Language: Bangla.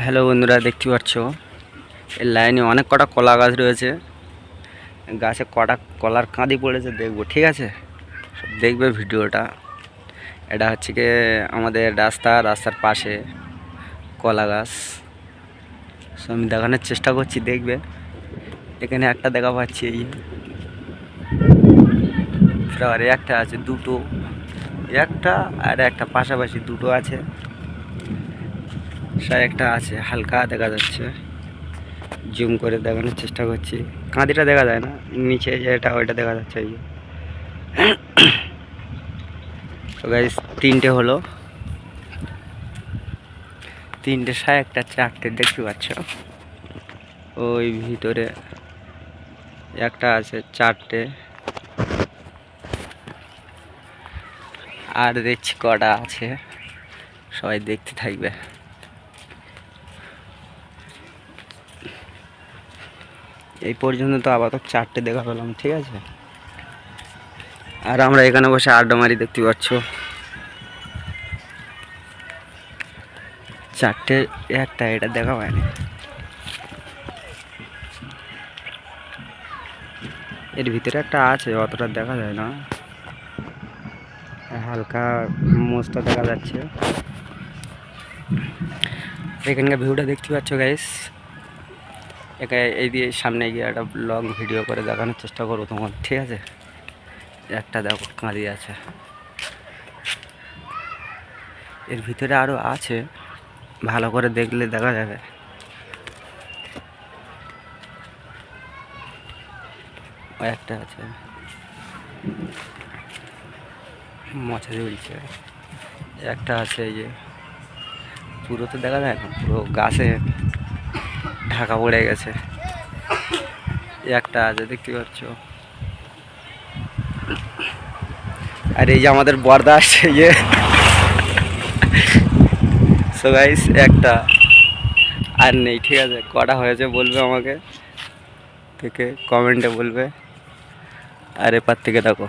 হ্যালো বন্ধুরা, দেখতে পাচ্ছ? এই লাইনে অনেক কটা কলা গাছ রয়েছে। গাছে কটা কলার কাঁদি পড়েছে দেখব, ঠিক আছে? দেখবে ভিডিওটা। এটা হচ্ছে কি আমাদের রাস্তা, রাস্তার পাশে কলা গাছ। সো আমি দেখানোর চেষ্টা করছি, দেখবে? এখানে একটা দেখা পাচ্ছি, এই ফ্লাওয়ার একটা আছে, দুটো। একটা আর একটা পাশাপাশি দুটো আছে। সা একটা আছে, হালকা দেখা যাচ্ছে। জুম করে দেখানোর চেষ্টা করছি। কাঁদিটা দেখা যায় না, নিচে যেটা ওইটা দেখা যাচ্ছে এই যে। তিনটে হলো। তিনটে সাড়ে একটা, চারটে, দেখতে পাচ্ছ? ওই ভিতরে একটা আছে, চারটে। আর দেখছি কটা আছে। সবাই দেখতে থাকবে। এই পর্যন্ত তো আপাতত চারটে দেখা পেলাম, ঠিক আছে? আর আমরা এখানে বসে আড্ডা মারি দেখতে পাচ্ছ। চারটে একটা এটা দেখা হয়নি এর ভিতরে একটা আছে, অতটা দেখা যায় না। হালকা মোজটা দেখা যাচ্ছে। এখানকার ভিউটা দেখতে পাচ্ছ গাইস একা এই দিয়ে সামনে গিয়ে একটা লং ভিডিও করে দেখানোর চেষ্টা করব তোমার। ঠিক আছে? একটা দেখো, কাঁদি আছে। এর ভিতরে আরও আছে, ভালো করে দেখলে দেখা যাবে। একটা আছে। মশা ঝুলছে একটা আছে এই যে, পুরো তো দেখা যায় না, পুরো গাছে ঢাকা পড়ে গেছে। একটা আছে, দেখতে পাচ্ছ? আর এই যে আমাদের বর্দা আসছে ইয়ে। সো একটা আর নেই, ঠিক আছে? কটা হয়েছে বলবে আমাকে? থেকে কমেন্টে বলবে। আর এপার থেকে দেখো।